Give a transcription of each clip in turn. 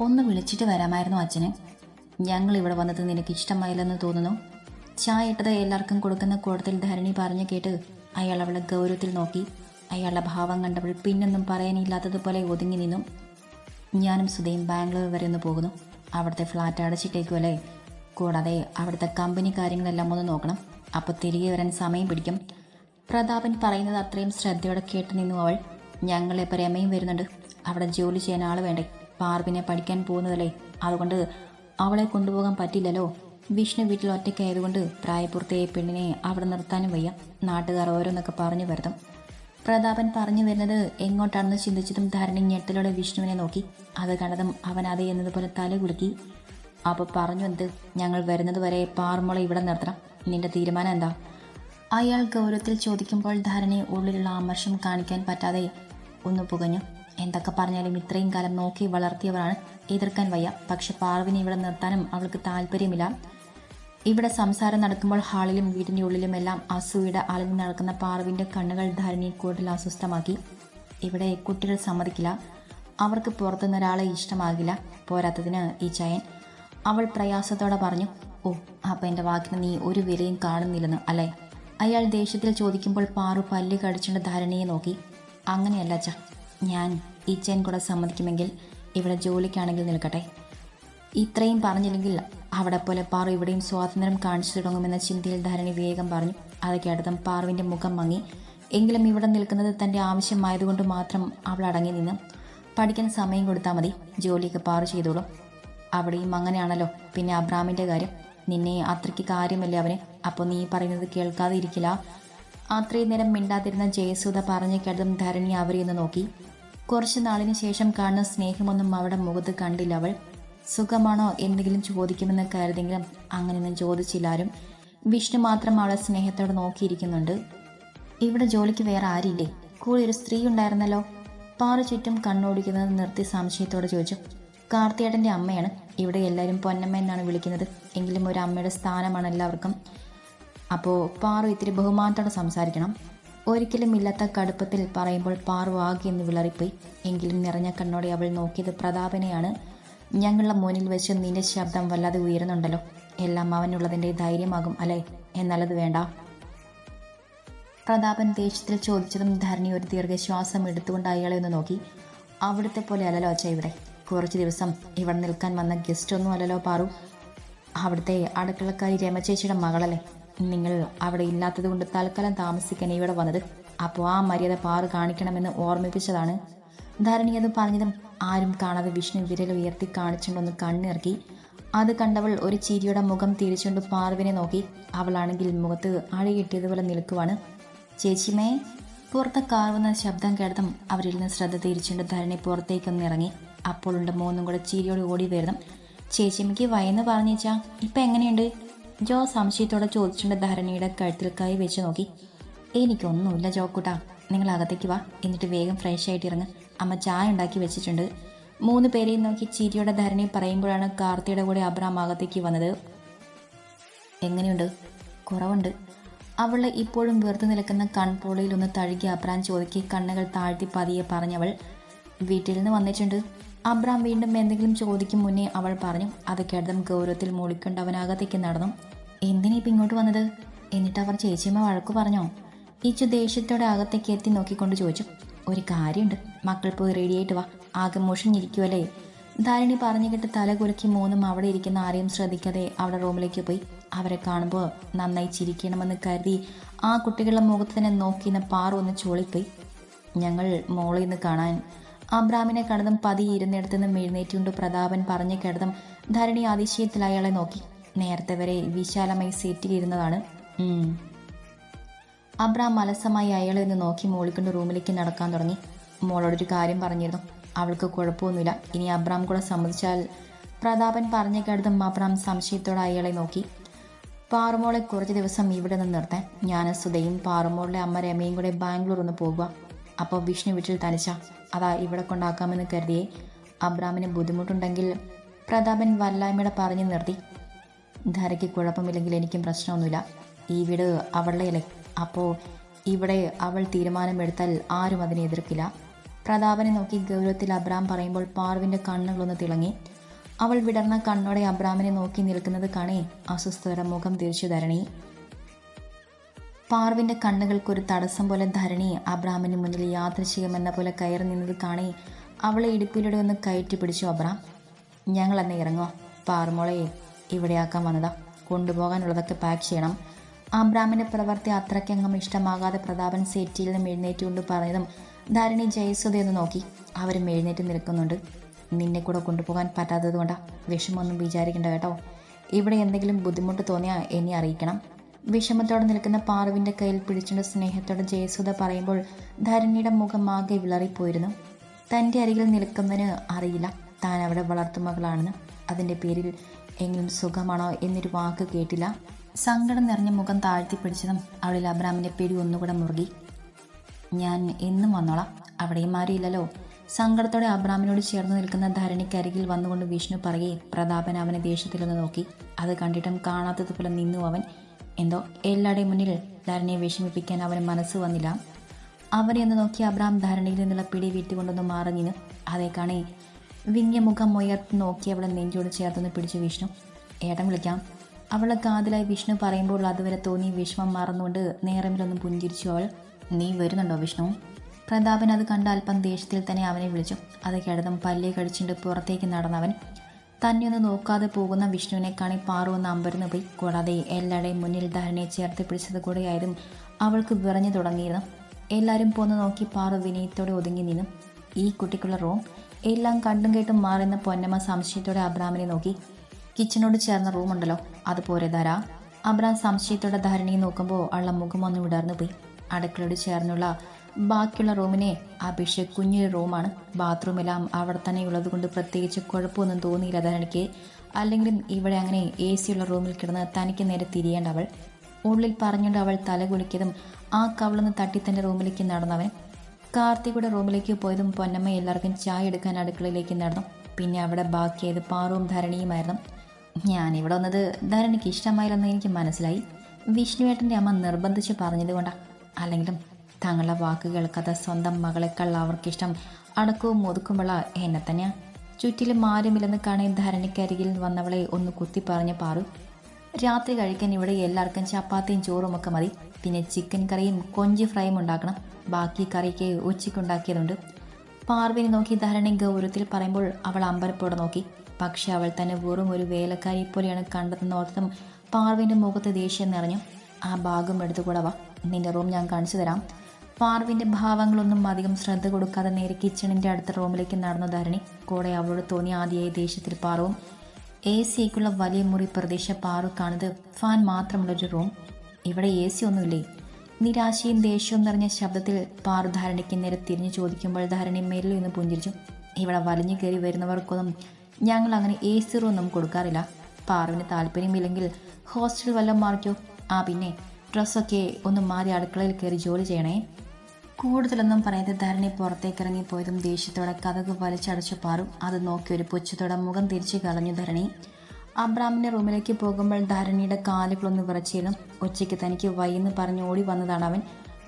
ഒന്ന് വിളിച്ചിട്ട് വരാമായിരുന്നു അച്ഛന്. ഞങ്ങൾ ഇവിടെ വന്നത് നിനക്ക് ഇഷ്ടമായില്ലെന്ന് തോന്നുന്നു? ചായ ഇട്ടത് എല്ലാവർക്കും കൊടുക്കുന്ന കൂടത്തിൽ ധരണി പറഞ്ഞു കേട്ട് അയാൾ അവളെ ഗൗരവത്തിൽ നോക്കി. അയാളുടെ ഭാവം കണ്ടവൾ പിന്നൊന്നും പറയാനില്ലാത്തതുപോലെ ഒതുങ്ങി നിന്നു. ഞാനും സുധയും ബാംഗ്ലൂർ വരെ ഒന്ന് പോകുന്നു. അവിടുത്തെ ഫ്ലാറ്റ് അടച്ചിട്ടേക്കുമല്ലേ കൂടാതെ അവിടുത്തെ കമ്പനി കാര്യങ്ങളെല്ലാം ഒന്ന് നോക്കണം. അപ്പോൾ തിരികെ വരാൻ സമയം പിടിക്കും. പ്രതാപൻ പറയുന്നത് അത്രയും ശ്രദ്ധയോടെ കേട്ട് നിന്നു അവൾ. ഞങ്ങളെ രമയും വരുന്നുണ്ട്. അവിടെ ജോലി ചെയ്യാൻ ആൾ വേണ്ടേ? പാർവിനെ പഠിക്കാൻ പോകുന്നതല്ലേ? അതുകൊണ്ട് അവളെ കൊണ്ടുപോകാൻ പറ്റില്ലല്ലോ. വിഷ്ണു വീട്ടിൽ ഒറ്റയ്ക്കായതുകൊണ്ട് പ്രായപൂർത്തിയായ പെണ്ണിനെ അവിടെ നിർത്താനും വയ്യ. നാട്ടുകാർ ഓരോന്നൊക്കെ പറഞ്ഞു വരുത്തും പ്രതാപൻ പറഞ്ഞു വരുന്നത് എങ്ങോട്ടാണെന്ന് ചിന്തിച്ചതും ധാരണ ഞെട്ടലോടെ വിഷ്ണുവിനെ നോക്കി. അത് കണ്ടതും അവൻ അതെ എന്നതുപോലെ തല കുലുക്കി അപ്പൊ പറഞ്ഞു എന്ത്? ഞങ്ങൾ വരുന്നത് വരെ പാർമുള ഇവിടെ നിർത്തണം. നിന്റെ തീരുമാനം എന്താ? അയാൾ ഗൗരവത്തിൽ ചോദിക്കുമ്പോൾ ധാരണയെ ഉള്ളിലുള്ള ആമർഷം കാണിക്കാൻ പറ്റാതെ ഒന്ന് പുകഞ്ഞു. എന്തൊക്കെ പറഞ്ഞാലും ഇത്രയും കാലം നോക്കി വളർത്തിയവരാണ് എതിർക്കാൻ വയ്യ. പക്ഷെ പാർവിനെ ഇവിടെ നിർത്താനും അവൾക്ക് താല്പര്യമില്ല. ഇവിടെ സംസാരം നടക്കുമ്പോൾ ഹാളിലും വീടിന്റെ ഉള്ളിലും എല്ലാം അസൂയുടെ അലഞ്ഞു നടക്കുന്ന പാർവിന്റെ കണ്ണുകൾ ധരണിയെ കൂടുതൽ അസ്വസ്ഥമാക്കി. ഇവിടെ കുട്ടികൾ സമ്മതിക്കില്ല. അവർക്ക് പുറത്തുനിന്ന് ഒരാളെ ഇഷ്ടമാകില്ല. പോരാത്തതിന് ഈ ചയൻ അവൾ പ്രയാസത്തോടെ പറഞ്ഞു ഓ അപ്പം എന്റെ വാക്കിന് നീ ഒരു വിലയും കാണുന്നില്ലെന്ന് അല്ലേ? അയാൾ ദേഷ്യത്തിൽ ചോദിക്കുമ്പോൾ പാറു പല്ല് കടിച്ചുകൊണ്ട് ധാരണയെ നോക്കി. അങ്ങനെയല്ല അച്ഛ. ഞാൻ ഈ ചേൻ കൂടെ സമ്മതിക്കുമെങ്കിൽ ഇവിടെ ജോലിക്കാണെങ്കിൽ നിൽക്കട്ടെ. ഇത്രയും പറഞ്ഞില്ലെങ്കിൽ അവിടെ പോലെ പാറു ഇവിടെയും സ്വാതന്ത്ര്യം കാണിച്ചു തുടങ്ങുമെന്ന ചിന്തയിൽ ധരണി വേഗം പറഞ്ഞു. അത് കേട്ടതും പാറുവിന്റെ മുഖം മങ്ങി. എങ്കിലും ഇവിടെ നിൽക്കുന്നത് തന്റെ ആവശ്യമായതുകൊണ്ട് മാത്രം അവൾ അടങ്ങി നിന്ന് പഠിക്കാൻ സമയം കൊടുത്താൽ മതി. ജോലിയൊക്കെ പാറു ചെയ്തോളും. അവിടെയും അങ്ങനെയാണല്ലോ. പിന്നെ അബ്രാമിന്റെ കാര്യം. നിന്നെ അത്രയ്ക്ക് കാര്യമല്ലേ അവന്? അപ്പോൾ നീ പറയുന്നത് കേൾക്കാതെ ഇരിക്കില്ല അത്രയും നേരം മിണ്ടാതിരുന്ന ജയസുധ പറഞ്ഞു കേട്ടതും ധരണി അവരെയൊന്ന് നോക്കി. കുറച്ചു നാളിന് ശേഷം കാണുന്ന സ്നേഹമൊന്നും അവളുടെ മുഖത്ത് കണ്ടില്ല അവൾ. സുഖമാണോ എന്തെങ്കിലും ചോദിക്കുമെന്ന് കരുതെങ്കിലും അങ്ങനെയൊന്നും ചോദിച്ചില്ലാരും വിഷ്ണു മാത്രം അവളെ സ്നേഹത്തോടെ നോക്കിയിരിക്കുന്നുണ്ട്. ഇവിടെ ജോലിക്ക് വേറെ ആരില്ലേ കൂടെ ഒരു സ്ത്രീ ഉണ്ടായിരുന്നല്ലോ. പാറ ചുറ്റും കണ്ണോടിക്കുന്നത് നിർത്തി സംശയത്തോടെ ചോദിച്ചു. കാർത്തിയേട്ടന്റെ അമ്മയാണ്. ഇവിടെ എല്ലാവരും പൊന്നമ്മ എന്നാണ് വിളിക്കുന്നത്. എങ്കിലും ഒരു അമ്മയുടെ സ്ഥാനമാണ് എല്ലാവർക്കും. അപ്പോൾ പാറു ഇത്തിരി ബഹുമാനത്തോടെ സംസാരിക്കണം. ഒരിക്കലും ഇല്ലാത്ത കടുപ്പത്തിൽ പറയുമ്പോൾ പാർവാകി എന്ന് വിളറിപ്പോയി. എങ്കിലും നിറഞ്ഞ കണ്ണോടെ അവൾ നോക്കിയത് പ്രതാപനെയാണ്. ഞങ്ങളുടെ മുന്നിൽ വെച്ച് നിന്റെ ശബ്ദം വല്ലാതെ ഉയരുന്നുണ്ടല്ലോ. എല്ലാം അവനുള്ളതിന്റെ ധൈര്യമാകും അല്ലേ? എന്നാലത് വേണ്ട. പ്രതാപൻ ദേഷ്യത്തിൽ ചോദിച്ചതും ധരണി ഒരു ദീർഘശ്വാസം എടുത്തുകൊണ്ട് അയാളെ ഒന്ന് നോക്കി. അവിടുത്തെ പോലെ അല്ലല്ലോ അച്ഛ ഇവിടെ. കുറച്ച് ദിവസം ഇവിടെ നിൽക്കാൻ വന്ന ഗസ്റ്റ് ഒന്നും അല്ലല്ലോ പാറു. അവിടുത്തെ അടുക്കളക്കാരി രമചേച്ചിയുടെ മകളല്ലേ? നിങ്ങൾ അവിടെ ഇല്ലാത്തത് കൊണ്ട് തൽക്കാലം താമസിക്കാൻ ഇവിടെ വന്നത്. അപ്പോൾ ആ മര്യാദ പാറു കാണിക്കണമെന്ന് ഓർമ്മിപ്പിച്ചതാണ്. ധരണി അത് പറഞ്ഞതും ആരും കാണാതെ വിഷ്ണു വിരൽ ഉയർത്തി കാണിച്ചുകൊണ്ടൊന്ന് കണ്ണിറക്കി. അത് കണ്ടവൾ ഒരു ചിരിയുടെ മുഖം തിരിച്ചുകൊണ്ട് പാർവിനെ നോക്കി. അവളാണെങ്കിൽ മുഖത്ത് അഴകിട്ടിയതുപോലെ നിൽക്കുവാണ്. ചേച്ചിമേ പുറത്തെ കാർവുന്ന ശബ്ദം കേട്ടതും അവരിൽ നിന്ന് ശ്രദ്ധ തിരിച്ചുകൊണ്ട് ധരണി പുറത്തേക്കൊന്ന് ഇറങ്ങി. അപ്പോഴുണ്ട് മൂന്നും കൂടെ ചിരിയോട് ഓടി വരുന്നു. ചേച്ചിമ്മയ്ക്ക് വയന്ന് പറഞ്ഞേച്ചാ ഇപ്പം എങ്ങനെയുണ്ട്? ജോ സംശയത്തോടെ ചോദിച്ചുകൊണ്ട് ധരണിയുടെ കഴുത്തിൽ കൈ വെച്ച് നോക്കി. എനിക്കൊന്നുമില്ല ജോക്കുട്ടാ. നിങ്ങൾ അകത്തേക്ക് വാ. എന്നിട്ട് വേഗം ഫ്രഷ് ആയിട്ട് ഇറങ്ങ്. അമ്മ ചായ ഉണ്ടാക്കി വെച്ചിട്ടുണ്ട്. മൂന്ന് പേരെയും നോക്കി ചിരിയുടെ ധരണി പറയുമ്പോഴാണ് കാർത്തിയുടെ കൂടെ അബ്രാം അകത്തേക്ക് വന്നത്. എങ്ങനെയുണ്ട്? കുറവുണ്ട്. അവളെ ഇപ്പോഴും വെറുതെ നിൽക്കുന്ന കൺപോളയിൽ ഒന്ന് തഴുകി അബ്രാം ചോദിക്കി കണ്ണുകൾ താഴ്ത്തി പതിയെ പറഞ്ഞവൾ വീട്ടിൽ നിന്ന് വന്നിട്ടുണ്ട്. അബ്രാം വീണ്ടും എന്തെങ്കിലും ചോദിക്കും മുന്നേ അവൾ പറഞ്ഞു അത് കേട്ടതും ഗൗരവത്തിൽ മൂളിക്കൊണ്ട് അവൻ അകത്തേക്ക് നടന്നു. എന്തിനാ ഇപ്പം ഇങ്ങോട്ട് വന്നത്? എന്നിട്ട് അവർ ചേച്ചിയമ്മ വഴക്കു പറഞ്ഞോ? ഇച്ചു ദേഷ്യത്തോടെ അകത്തേക്ക് എത്തി നോക്കിക്കൊണ്ട് ചോദിച്ചു. ഒരു കാര്യമുണ്ട്. മക്കൾ പോയി റെഡിയായിട്ട് വാ. ആകെ മുഷിഞ്ഞിരിക്കുമല്ലേ ധാരണി പറഞ്ഞു കേട്ട് തല കുലുക്കി മൂന്നും അവിടെ ഇരിക്കുന്ന ആരെയും ശ്രദ്ധിക്കാതെ അവിടെ റൂമിലേക്ക് പോയി. അവരെ കാണുമ്പോൾ നന്നായി ചിരിക്കണമെന്ന് കരുതി ആ കുട്ടികളുടെ മുഖത്ത് തന്നെ നോക്കിയെന്ന് പാറു ഒന്ന് ചോളിപ്പോയി. ഞങ്ങൾ മോളിൽ നിന്ന് കാണാൻ. അബ്രാമിനെ കണ്ടതും പതി ഇരുന്നിടത്തുനിന്നും എഴുന്നേറ്റുകൊണ്ട് പ്രതാപൻ പറഞ്ഞു കേട്ടതും ധരണി അതിശയത്തിൽ അയാളെ നോക്കി. നേരത്തെ വരെ വിശാലമായി സീറ്റിലിരുന്നതാണ് അബ്രാം അലസമായി അയാളെ ഒന്ന് നോക്കി മോളിക്കൊണ്ട് റൂമിലേക്ക് നടക്കാൻ തുടങ്ങി. മോളോടൊരു കാര്യം പറഞ്ഞിരുന്നു. അവൾക്ക് കുഴപ്പമൊന്നുമില്ല. ഇനി അബ്രാം കൂടെ സമ്മതിച്ചാൽ പ്രതാപൻ പറഞ്ഞ കേട്ടതും അബ്രാം സംശയത്തോടെ അയാളെ നോക്കി. പാറുമോളെ കുറച്ച് ദിവസം ഇവിടെ നിന്ന് നിർത്താൻ ഞാൻ സുധയും പാറുമോളുടെ അമ്മ രമയും കൂടെ ബാംഗ്ലൂർ ഒന്ന് പോകുക. അപ്പോൾ വിഷ്ണു വീട്ടിൽ തനിച്ച. അതാ ഇവിടെ കൊണ്ടാക്കാമെന്ന് കരുതിയേ. അബ്രാമിന് ബുദ്ധിമുട്ടുണ്ടെങ്കിൽ പ്രതാപൻ വല്ലായ്മയുടെ പറഞ്ഞു നിർത്തി. ധരയ്ക്ക് കുഴപ്പമില്ലെങ്കിൽ എനിക്കും പ്രശ്നമൊന്നുമില്ല. ഈ വീട് അവളുടെയല്ലേ അപ്പോൾ ഇവിടെ അവൾ തീരുമാനമെടുത്താൽ ആരും അതിനെ എതിർക്കില്ല. പ്രതാപനെ നോക്കി ഗൗരവത്തിൽ അബ്രാം പറയുമ്പോൾ പാർവിന്റെ കണ്ണുകളൊന്ന് തിളങ്ങി. അവൾ വിടർന്ന കണ്ണോടെ അബ്രാമിനെ നോക്കി നിൽക്കുന്നത് കാണേ അസ്വസ്ഥയുടെ മുഖം തിരിച്ചു ധരണി. പാർവിന്റെ കണ്ണുകൾക്കൊരു തടസ്സം പോലെ ധരണി അബ്രാമിന് മുന്നിൽ യാദൃശികമെന്ന പോലെ കയറി നിന്നത് കാണേ അവളെ ഇടുപ്പിലൂടെ ഒന്ന് കയറ്റി പിടിച്ചു അബ്രാം. ഞങ്ങൾ എന്നെ ഇറങ്ങോ പാറുമോളെ ഇവിടെയാക്കാൻ വന്നതാ. കൊണ്ടുപോകാനുള്ളതൊക്കെ പാക്ക് ചെയ്യണം. അബ്രാമിന്റെ പ്രവൃത്തി അത്രയ്ക്കങ്ങും ഇഷ്ടമാകാതെ പ്രതാപൻ സെറ്റിയിൽ നിന്നും എഴുന്നേറ്റുകൊണ്ട് പറഞ്ഞതും ധാരണി ജയസുതയൊന്ന് നോക്കി. അവരും എഴുന്നേറ്റ് നിൽക്കുന്നുണ്ട്. നിന്നെ കൂടെ കൊണ്ടുപോകാൻ പറ്റാത്തത് കൊണ്ടാ വിഷമൊന്നും വിചാരിക്കണ്ട കേട്ടോ. ഇവിടെ എന്തെങ്കിലും ബുദ്ധിമുട്ട് തോന്നിയാൽ എന്നെ അറിയിക്കണം. വിഷമത്തോടെ നിൽക്കുന്ന പാറുവിന്റെ കയ്യിൽ പിടിച്ചുകൊണ്ട് സ്നേഹത്തോടെ ജയസുധ പറയുമ്പോൾ ധരണിയുടെ മുഖം ആകെ വിളറിപ്പോയിരുന്നു. തന്റെ അരികിൽ നിൽക്കുന്നതിന് അറിയില്ല. താൻ അവിടെ വളർത്തുമകളാണെന്ന് അതിന്റെ പേരിൽ എങ്കിലും സുഖമാണോ എന്നൊരു വാക്ക് കേട്ടില്ല. സങ്കടം നിറഞ്ഞ മുഖം താഴ്ത്തി പിടിച്ചതും അവളിൽ അബ്രാമിന്റെ പേടി ഒന്നുകൂടെ മുറുകി. ഞാൻ എന്നും വന്നോളാം. അവിടെയും മാറിയില്ലല്ലോ സങ്കടത്തോടെ അബ്രാമിനോട് ചേർന്ന് നിൽക്കുന്ന ധരണിക്കരികിൽ വന്നുകൊണ്ട് വിഷ്ണു പറയെ പ്രതാപൻ അവനെ ദേഷ്യത്തിലൊന്ന് നോക്കി. അത് കണ്ടിട്ടും കാണാത്തതുപോലെ നിന്നു അവൻ. എന്തോ? എല്ലാവരുടെയും മുന്നിൽ ധരണിയെ വിഷമിപ്പിക്കാൻ അവന് മനസ്സ് വന്നില്ല. അവനെ ഒന്ന് നോക്കി അബ്രാം ധരണിയിൽ നിന്നുള്ള പിടി വീട്ടുകൊണ്ടൊന്ന് മാറി നിന്നു അതേ കാണേ വിങ്ങിയ മുഖം ഉയർത്തി നോക്കി അവളെ നെഞ്ചോട് ചേർത്തൊന്ന് പിടിച്ചു വിഷ്ണു. ഏട്ടൻ വിളിക്കാം. അവളെ കാതിലായി വിഷ്ണു പറയുമ്പോൾ അതുവരെ തോന്നി വിഷമം മറന്നുകൊണ്ട് നേരമിലൊന്ന് പുഞ്ചിരിച്ചു അവൾ. നീ വരുന്നുണ്ടോ വിഷ്ണു? പ്രതാപൻ അത് കണ്ട അല്പം ദേഷ്യത്തിൽ തന്നെ അവനെ വിളിച്ചു. അത് കിടന്നും പല്ലേ കടിച്ചിട്ട് പുറത്തേക്ക് നടന്നവൻ. തന്നെ ഒന്ന് നോക്കാതെ പോകുന്ന വിഷ്ണുവിനെ കാണി പാറു ഒന്ന് അമ്പരന്ന് പോയി. കൂടാതെ എല്ലാവരുടെയും മുന്നിൽ ധാരണയെ ചേർത്ത് പിടിച്ചത് കൂടെയായതും അവൾക്ക് വിറഞ്ഞു തുടങ്ങിയിരുന്നു. എല്ലാവരും പോന്ന് നോക്കി പാറു വിനയത്തോടെ ഒതുങ്ങി നിന്നു. ഈ കുട്ടിക്കുള്ള റൂം? എല്ലാം കണ്ടും കേട്ടും മാറുന്ന പൊന്നമ്മ സംശയത്തോടെ അബ്രാമിനെ നോക്കി. കിച്ചനോട് ചേർന്ന റൂമുണ്ടല്ലോ അത് പോരെ ധാരാ. അബ്രാം സംശയത്തോടെ ധാരണയെ നോക്കുമ്പോൾ ഉള്ള മുഖം ഒന്ന് വിടർന്നു പോയി. അടുക്കളയോട് ചേർന്നുള്ള ബാക്കിയുള്ള റൂമിനെ അഭിഷേക് കുഞ്ഞൊരു റൂമാണ് ബാത്റൂമെല്ലാം അവിടെ തന്നെ ഉള്ളത് കൊണ്ട് പ്രത്യേകിച്ച് കുഴപ്പമൊന്നും തോന്നിയില്ല ധരണിക്ക് അല്ലെങ്കിലും ഇവിടെ അങ്ങനെ എ സിയുള്ള റൂമിൽ കിടന്ന് തനിക്ക് നേരെ തിരിയേണ്ട അവൾ. ഉള്ളിൽ പറഞ്ഞുകൊണ്ട് അവൾ തല കുലിക്കതും ആ കവളൊന്ന് തട്ടി തന്റെ റൂമിലേക്ക് നടന്നവൻ. കാർത്തികയുടെ റൂമിലേക്ക് പോയതും പൊന്നമ്മ എല്ലാവർക്കും ചായ എടുക്കാൻ അടുക്കളയിലേക്ക് നടന്നു. പിന്നെ അവിടെ ബാക്കിയത് പാറുവും ധരണിയുമായിരുന്നു. ഞാനിവിടെ വന്നത് ധരണിക്ക് ഇഷ്ടമായില്ലെന്ന് എനിക്ക് മനസ്സിലായി. വിഷ്ണുവേട്ടന്റെ അമ്മ നിർബന്ധിച്ച് പറഞ്ഞതുകൊണ്ടാണ് അല്ലെങ്കിലും തങ്ങളുടെ വാക്ക് കേൾക്കാത്ത സ്വന്തം മകളെക്കാൾ അവർക്കിഷ്ടം അടക്കവും ഒതുക്കുമുള്ള എന്നെ തന്നെയാണ് ചുറ്റിലും ആരുമില്ലെന്ന് കാണേ ധരണിക്കരികിൽ വന്നവളെ ഒന്ന് കുത്തി പറഞ്ഞ് പാറു. രാത്രി കഴിക്കാൻ ഇവിടെ എല്ലാവർക്കും ചപ്പാത്തിയും ചോറും ഒക്കെ മതി. പിന്നെ ചിക്കൻ കറിയും കൊഞ്ച് ഫ്രൈയും ഉണ്ടാക്കണം. ബാക്കി കറിക്ക് ഉച്ചയ്ക്കുണ്ടാക്കിയതുണ്ട്. പാർവിനെ നോക്കി ധാരണ ഗൗരവത്തിൽ പറയുമ്പോൾ അവൾ അമ്പരപ്പോടെ നോക്കി. പക്ഷെ അവൾ തന്നെ വെറും ഒരു വേലക്കാരി പോലെയാണ് കണ്ടതെന്ന് ഓർത്തും പാർവിന്റെ മുഖത്ത് ദേഷ്യം നിറഞ്ഞു. ആ ഭാഗം എടുത്തുകൂടെ വാ. നിന്റെ റൂം ഞാൻ കാണിച്ചു തരാം. പാർവിന്റെ ഭാവങ്ങളൊന്നും അധികം ശ്രദ്ധ കൊടുക്കാതെ നേരെ കിച്ചണിന്റെ അടുത്ത റൂമിലേക്ക് നടന്നു ധരണി. കൂടെ അവളോട് തോന്നി ആദ്യമായി ദേഷ്യത്തിൽ പാറവും എ സിക്കുള്ള വലിയ മുറി പ്രദേശ പാറു കാണുന്നത് ഫാൻ മാത്രമുള്ളൊരു റൂം. ഇവിടെ എ സി ഒന്നുമില്ലേ? നിരാശയും ദേഷ്യവും നിറഞ്ഞ ശബ്ദത്തിൽ പാറു ധാരണയ്ക്ക് നേരെ തിരിഞ്ഞു ചോദിക്കുമ്പോൾ ധാരണയും മേലിൽ നിന്ന് പുഞ്ചിരിച്ചു. ഇവിടെ വലിഞ്ഞു കയറി വരുന്നവർക്കൊന്നും ഞങ്ങൾ അങ്ങനെ എ സി റൂം ഒന്നും കൊടുക്കാറില്ല. പാറുവിന് താല്പര്യമില്ലെങ്കിൽ ഹോസ്റ്റൽ വല്ലതും മാറിക്കോ. ആ പിന്നെ ഡ്രസ്സൊക്കെ ഒന്ന് മാറി അടുക്കളയിൽ കയറി ജോലി ചെയ്യണേ. കൂടുതലൊന്നും പറയാതെ ധരണി പുറത്തേക്ക് ഇറങ്ങിപ്പോയതും ദേഷ്യത്തോടെ കഥക് വലിച്ചടച്ചു പാറും. അത് നോക്കി ഒരു പുച്ഛത്തോടെ മുഖം തിരിച്ചു കളഞ്ഞു ധരണി. അബ്രാമിന്റെ റൂമിലേക്ക് പോകുമ്പോൾ ധരണിയുടെ കാലുകളൊന്ന് വിറച്ചിരുന്നു ഉച്ചയ്ക്ക് തനിക്ക് വൈന്ന് പറഞ്ഞ് ഓടി വന്നതാണ് അവൻ.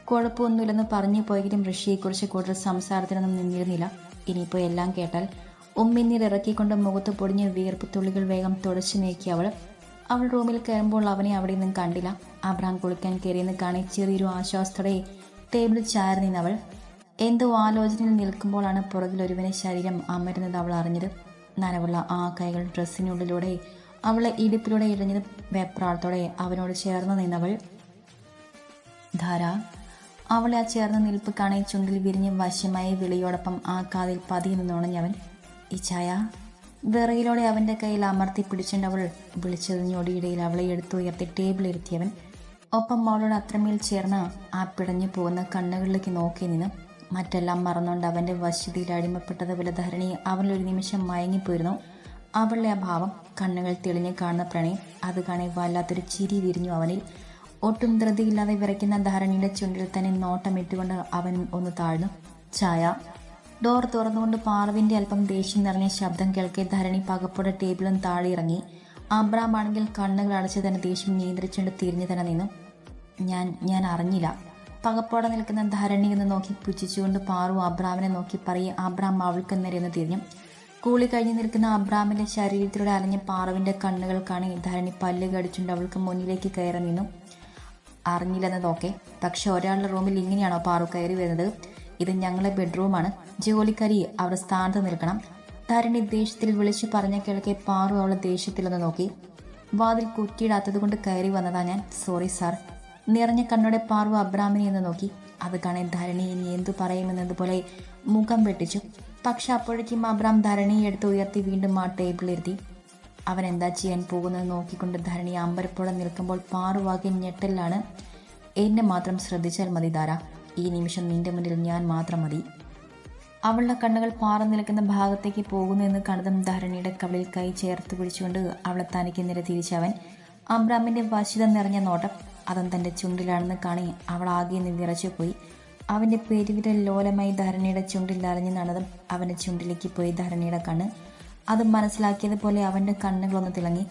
കുഴപ്പമൊന്നുമില്ലെന്ന് പറഞ്ഞു പോയെങ്കിലും ഋഷിയെക്കുറിച്ച് കൂടുതൽ സംസാരത്തിനൊന്നും നിന്നിരുന്നില്ല. ഇനിയിപ്പോൾ എല്ലാം കേട്ടാൽ ഉമ്മിന്നീർ ഇറക്കിക്കൊണ്ട് മുഖത്ത് പൊടിഞ്ഞ വീർപ്പ് തുള്ളികൾ വേഗം തുടച്ചു നീക്കി അവൾ. അവൾ റൂമിൽ കയറുമ്പോൾ അവനെ അവിടെ നിന്നും കണ്ടില്ല. അബ്രാം കുളിക്കാൻ കയറിയെന്ന് കാണി ചെറിയൊരു ആശ്വാസത്തോടെ ടേബിളിൽ ചാരി നിന്നവൾ എന്തോ ആലോചനയിൽ നിൽക്കുമ്പോഴാണ് പുറകിൽ ഒരുവനെ ശരീരം അമരുന്നത് അവൾ അറിഞ്ഞത്. നനവുള്ള ആ കൈകൾ ഡ്രസ്സിനുള്ളിലൂടെ അവളെ ഇടുപ്പിലൂടെ ഇഴഞ്ഞത് വെപ്രാളത്തോടെ അവനോട് ചേർന്ന് നിന്നവൾ ധാര അവളെ ആ ചേർന്ന് നിൽപ്പ് കാണി ചുണ്ടിൽ വിരിഞ്ഞ് വശ്യമായ വിളിയോടൊപ്പം ആ കാതിൽ പതിയിൽ നിന്നുണഞ്ഞവൻ ഇച്ചായ വിറയിലൂടെ അവന്റെ കയ്യിൽ അമർത്തി പിടിച്ചുകൊണ്ട് അവൾ വിളിച്ചതിഞ്ഞൊടിയിടയിൽ അവളെ എടുത്തുയർത്തി ടേബിളിരുത്തിയവൻ ഒപ്പം അവളോട് അത്രമേൽ ചേർന്ന് ആ പിടഞ്ഞു പോകുന്ന കണ്ണുകളിലേക്ക് നോക്കി നിന്ന് മറ്റെല്ലാം മറന്നുകൊണ്ട് അവന്റെ വശ്യതയിൽ അടിമപ്പെട്ടതുപോലെ ധരണി ഒരു നിമിഷം മയങ്ങിപ്പോയിരുന്നു. അവളുടെ ആ ഭാവം കണ്ണുകൾ തെളിഞ്ഞു കാണുന്ന പ്രണയം അത് കാണി വല്ലാത്തൊരു ചിരി വിരിഞ്ഞു അവനിൽ. ഒട്ടും ധൃതിയില്ലാതെ വിറയ്ക്കുന്ന ധാരണിയുടെ ചുണ്ടിൽ തന്നെ നോട്ടമിട്ടുകൊണ്ട് അവൻ ഒന്ന് താഴ്ന്നു. ചായ ഡോർ തുറന്നുകൊണ്ട് പാർവിന്റെ അല്പം ദേഷ്യം നിറഞ്ഞ ശബ്ദം കേൾക്കെ ധരണി പകപ്പോടെ ടേബിളും താഴെ ഇറങ്ങി. അബ്രാം ആണെങ്കിൽ കണ്ണുകൾ അടച്ച് തന്നെ ദേഷ്യം നിയന്ത്രിച്ചുകൊണ്ട് തിരിഞ്ഞു തന്നെ നിന്നു. ഞാൻ ഞാൻ അറിഞ്ഞില്ല. പകപ്പോടെ നിൽക്കുന്ന ധരണി എന്ന് നോക്കി പുച്ഛിച്ചുകൊണ്ട് പാറു അബ്രാമിനെ നോക്കി പറയും അബ്രാം അവൾക്ക് നേരെ ഒന്ന് തിരിഞ്ഞു. കൂളി കഴിഞ്ഞു നിൽക്കുന്ന അബ്രാമിന്റെ ശരീരത്തിലൂടെ അലഞ്ഞ പാറുവിന്റെ കണ്ണുകൾ കാണി ധരണി പല്ല് കടിച്ചുകൊണ്ട് അവൾക്ക് മുന്നിലേക്ക് കയറി നിന്നു. അറിഞ്ഞില്ലെന്നതൊക്കെ പക്ഷെ ഒരാളുടെ റൂമിൽ ഇങ്ങനെയാണോ പാറു കയറി വരുന്നത്? ഇത് ഞങ്ങളെ ബെഡ്റൂമാണ്. ജോലിക്കാരി അവർ സ്ഥാനത്ത് നിൽക്കണം. ധരണി ദേഷ്യത്തിൽ വിളിച്ചു പറഞ്ഞ കിഴക്കെ പാറു അവളെ ദേഷ്യത്തിലൊന്ന് നോക്കി. വാതിൽ കുറ്റിയിടാത്തത് കൊണ്ട് കയറി വന്നതാ ഞാൻ. സോറി സാർ നിറഞ്ഞ കണ്ണോടെ പാർവ അബ്രാമിനെ എന്ന് നോക്കി. അത് കാണാൻ ധരണി ഇനി എന്തു പറയുമെന്നതുപോലെ മുഖം വെട്ടിച്ചു. പക്ഷെ അപ്പോഴേക്കും അബ്രാം ധരണിയെ എടുത്ത് ഉയർത്തി വീണ്ടും ആ ടേബിളിരുത്തി അവൻ എന്താ ചെയ്യാൻ പോകുന്നത്? നോക്കിക്കൊണ്ട് ധരണി അമ്പരപ്പോടെ നിൽക്കുമ്പോൾ പാറുവാകെ ഞെട്ടലാണ് എന്നെ മാത്രം ശ്രദ്ധിച്ചാൽ മതി ധാര. ഈ നിമിഷം നിന്റെ മുന്നിൽ ഞാൻ മാത്രം മതി. അവളുടെ കണ്ണുകൾ പാറ നിൽക്കുന്ന ഭാഗത്തേക്ക് പോകുന്നു എന്ന് കണ്ടതും ധരണിയുടെ കവളിൽ കൈ ചേർത്ത് പിടിച്ചുകൊണ്ട് അവളെ തനിക്ക് നിര തിരിച്ചവൻ അബ്രാമിന്റെ വശിത നിറഞ്ഞ നോട്ടം അതും തന്റെ ചുണ്ടിലാണെന്ന് കാണി അവൾ ആകെ നിന്ന് വിറച്ചുപോയി അവന്റെ പെരുവിരൽ ലോലമായി ധരണിയുടെ ചുണ്ടിൽ അലഞ്ഞു നടന്നതും അവന്റെ ചുണ്ടിലേക്ക് പോയി ധരണിയുടെ കണ്ണ്. അത് മനസ്സിലാക്കിയതുപോലെ അവന്റെ കണ്ണുകളൊന്ന് തിളങ്ങി.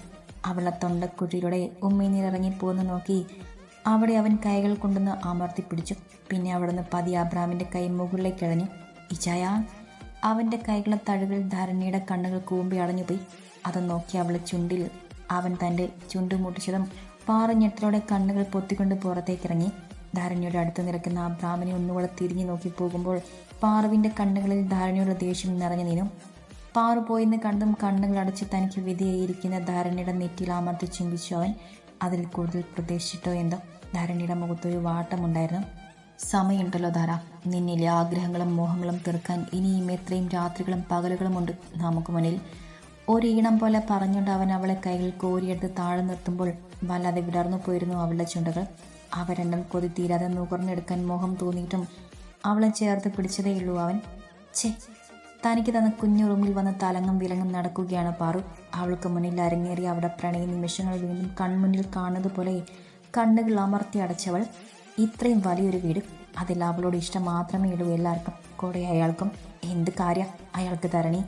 അവളെ തൊണ്ടക്കുഴിയിലൂടെ ഉമ്മീനീരിറങ്ങി പോകുന്ന നോക്കി. അവിടെ അവൻ കൈകൾ കൊണ്ടുവന്ന് അമർത്തി പിടിച്ചു. പിന്നെ അവിടുന്ന് പതി അബ്രാമിന്റെ കൈ മുകളിലേക്ക് ഇഴഞ്ഞു ഇച്ചായ. അവന്റെ കൈകളെ തഴുകൾ ധരണിയുടെ കണ്ണുകൾ കൂമ്പി അടഞ്ഞുപോയി. അത് നോക്കി അവളെ ചുണ്ടിൽ അവൻ തന്റെ ചുണ്ടു മുട്ടിച്ചതും പാറഞ്ഞെട്ടിലൂടെ കണ്ണുകൾ പൊത്തിക്കൊണ്ട് പുറത്തേക്കിറങ്ങി. ധാരണിയുടെ അടുത്ത് ആ ബ്രാഹ്മണി ഒന്നുകൂടെ തിരിഞ്ഞു നോക്കി പോകുമ്പോൾ പാറുവിന്റെ കണ്ണുകളിൽ ധാരണിയുടെ ദേഷ്യം നിറഞ്ഞു നിന്നു. പാറു പോയിന്ന് കണ്ടും കണ്ണുകൾ അടച്ച് തനിക്ക് വിധിയായിരിക്കുന്ന ധാരണിയുടെ നെറ്റിയിൽ അമർത്തി ചിന്തിച്ചു അവൻ അതിൽ കൂടുതൽ പ്രതീക്ഷിച്ചിട്ടോ എന്തോ? ധാരണിയുടെ മുഖത്തൊരു വാട്ടമുണ്ടായിരുന്നു. സമയമുണ്ടല്ലോ ധാര. നിന്നിലെ ആഗ്രഹങ്ങളും മോഹങ്ങളും തീർക്കാൻ ഇനിയും എത്രയും രാത്രികളും പകലുകളുമുണ്ട്. നമുക്ക് മുന്നിൽ ഒരീണം പോലെ പറഞ്ഞുകൊണ്ട് അവൻ അവളെ കൈകൾ കോരിയെടുത്ത് താഴെ നിർത്തുമ്പോൾ വല്ലാതെ വിടർന്നു പോയിരുന്നു അവളുടെ ചുണ്ടകൾ. അവ രണ്ടും കൊതി തീരാതെ നുകർന്നെടുക്കാൻ മോഹം തോന്നിയിട്ടും അവളെ ചേർത്ത് പിടിച്ചതേയുള്ളൂ അവൻ. ഛേ തനിക്ക് തന്ന കുഞ്ഞു റൂമിൽ വന്ന് തലങ്ങും വിലങ്ങും നടക്കുകയാണ് പാറു. അവൾക്ക് മുന്നിൽ അരങ്ങേറി അവിടെ പ്രണയ നിമിഷങ്ങൾ വീണ്ടും കൺമുന്നിൽ കാണുന്നതുപോലെ കണ്ണുകൾ അമർത്തി അടച്ചവൾ. ഇത്രയും വലിയൊരു വീട് അതിൽ അവളോട് ഇഷ്ടം മാത്രമേ ഇടൂ എല്ലാവർക്കും. കൂടെ അയാൾക്കും എന്ത് കാര്യം? അയാൾക്ക് തരണി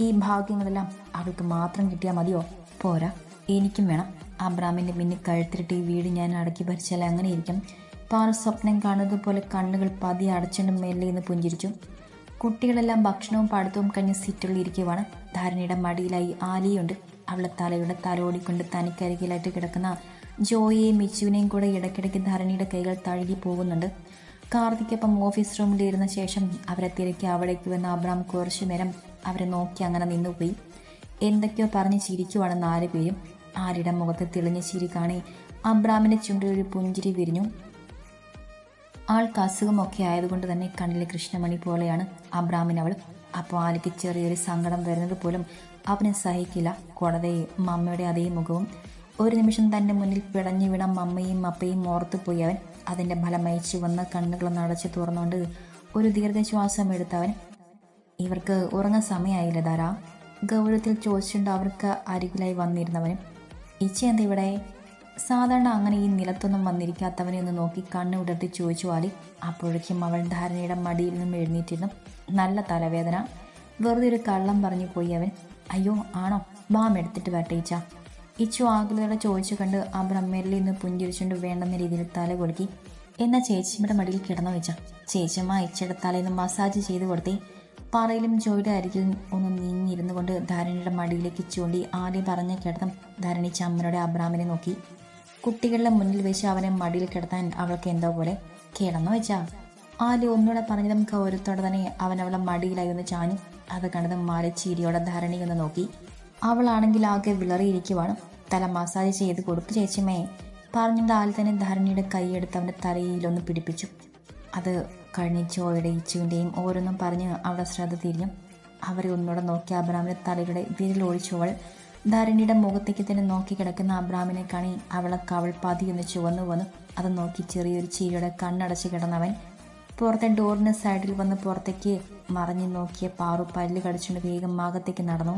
ഈ ഭാഗ്യങ്ങളെല്ലാം അവൾക്ക് മാത്രം കിട്ടിയാൽ മതിയോ? പോരാ. എനിക്കും വേണം. അബ്രാമിന്റെ മിന്നി കഴുത്തിരിട്ട് ഈ വീട് ഞാൻ അടക്കി ഭരിച്ചാൽ അങ്ങനെ ഇരിക്കും പാറ സ്വപ്നം കാണുന്നത് പോലെ കണ്ണുകൾ പതി അടച്ചുകൊണ്ട് മേലെ നിന്ന് പുഞ്ചിരിച്ചു. കുട്ടികളെല്ലാം ഭക്ഷണവും പഠിത്തവും കഴിഞ്ഞ് സീറ്റുകളിൽ ഇരിക്കുവാണ്. ധാരണയുടെ മടിയിലായി ആലിയുണ്ട്. അവളെ തലയുടെ തലോടിക്കൊണ്ട് തനിക്കരികിലായിട്ട് കിടക്കുന്ന ജോയെയും മിച്ചുവിനെയും കൂടെ ഇടയ്ക്കിടയ്ക്ക് ധരണിയുടെ കൈകൾ തഴുകി പോകുന്നുണ്ട്. കാർത്തിക്കൊപ്പം ഓഫീസ് റൂമിലിരുന്ന ശേഷം അവരെ തിരക്കി അവിടേക്ക് വന്ന അബ്രാം കുറച്ചു നേരം അവരെ നോക്കി അങ്ങനെ നിന്നുപോയി. എന്തൊക്കെയോ പറഞ്ഞ് ചിരിക്കുവാണ് നാല് പേരും ആരുടെ മുഖത്ത് തെളിഞ്ഞ ചിരി കാണി അബ്രാമിന്റെ ചുണ്ടിൽ ഒരു പുഞ്ചിരി വിരിഞ്ഞു. ആൾക്ക് അസുഖമൊക്കെ ആയതുകൊണ്ട് തന്നെ കണ്ണിലെ കൃഷ്ണമണി പോലെയാണ് അബ്രാമിൻ അവൾ അപ്പോൾ ആലിക്ക് ചെറിയൊരു സങ്കടം വരുന്നത് പോലും അവന് സഹിക്കില്ല. കൂടാതെ മമ്മയുടെ അതേ മുഖവും. ഒരു നിമിഷം തന്റെ മുന്നിൽ പിടഞ്ഞു വീണ മമ്മയും അപ്പയും ഓർത്തുപോയി അവൻ. അതിന്റെ ഫലം അയച്ചു കണ്ണുകൾ കണ്ണുകളൊന്നടച്ച് തുറന്നുകൊണ്ട് ഒരു ദീർഘശ്വാസം എടുത്തവൻ ഇവർക്ക് ഉറങ്ങാൻ സമയമായില്ല ധാരാ. ഗൗരവത്തിൽ ചോദിച്ചുകൊണ്ട് അവർക്ക് അരികിലായി വന്നിരുന്നവനും. ഇച്ച എന്താ ഇവിടെ? സാധാരണ അങ്ങനെ ഈ നിലത്തൊന്നും വന്നിരിക്കാത്തവനെ ഒന്ന് നോക്കി കണ്ണ് ഉടർത്തി ചോദിച്ചു ആലി. അപ്പോഴേക്കും അവൾ ധാരണയുടെ മടിയിൽ നിന്നും എഴുന്നേറ്റിരുന്നു. നല്ല തലവേദന. വെറുതെ ഒരു കള്ളം പറഞ്ഞു പോയി അവൻ. അയ്യോ ആണോ? ബാം എടുത്തിട്ട് വരട്ടെ ഇച്ച. ഇച്ചു ആകുലതയോടെ ചോദിച്ചു കണ്ട് ആ ബ്രഹ്മരിൽ നിന്ന് പുഞ്ചിരിച്ചുകൊണ്ട് വേണ്ടെന്ന രീതിയിൽ തല കൊടുക്കി എന്നാ ചേച്ചിയുടെ മടിയിൽ കിടന്നു വെച്ച ചേച്ചിയമ്മ ഇച്ചയുടെ തലേന്ന് മസാജ് ചെയ്ത് കൊടുത്തേ. പാറയിലും ജോയുടെ അരികിൽ ഒന്ന് നീങ്ങിയിരുന്നു കൊണ്ട് ധാരണിയുടെ മടിയിലേക്ക് ചൂണ്ടി ആദ്യം പറഞ്ഞ കിടത്തം ധാരണി ചമ്മനോടെ അബ്രാമിനെ നോക്കി. കുട്ടികളുടെ മുന്നിൽ വെച്ച് അവനെ മടിയിൽ കിടത്താൻ അവൾക്ക് എന്തോ പോലെ കിടന്നു വെച്ചാ? ആലി ഒന്നുകൂടെ പറഞ്ഞതും കൗരത്തോടെ തന്നെ അവൻ അവളെ മടിയിലായി ഒന്ന് ചാഞ്ഞു. അത് കണ്ടതും മാറി ചീരിയോടെ ധരണി ഒന്ന് നോക്കി. അവളാണെങ്കിൽ ആകെ വിളറിയിരിക്കുവാണ്. തല മസാജ് ചെയ്ത് കൊടുത്തു ചേച്ചിമേ പറഞ്ഞിട്ട് ആൽ തന്നെ ധരണിയുടെ കൈയെടുത്ത് അവന്റെ തലയിലൊന്ന് പിടിപ്പിച്ചു. അത് കഴിഞ്ഞ് ചോയുടെ ഇച്ചുവിന്റെയും ഓരോന്നും പറഞ്ഞ് അവിടെ ശ്രദ്ധ തിരിഞ്ഞു അവരെ ഒന്നുകൂടെ നോക്കി അബ്രാമിന്റെ തലയുടെ വിരലൊഴിച്ചവൾ ധരണിയുടെ മുഖത്തേക്ക് തന്നെ നോക്കി കിടക്കുന്ന അബ്രാമിനെ കാണി അവളെ കവൾ പതിയൊന്ന് ചുവന്നു വന്നു. അത് നോക്കി ചെറിയൊരു ചീരിയുടെ കണ്ണടച്ച് കിടന്നവൻ പുറത്തെ ഡോറിന് സൈഡിൽ വന്ന് പുറത്തേക്ക് മറഞ്ഞു നോക്കിയ പാറു പല്ല് കടിച്ചുകൊണ്ട് വേഗം അകത്തേക്ക് നടന്നു.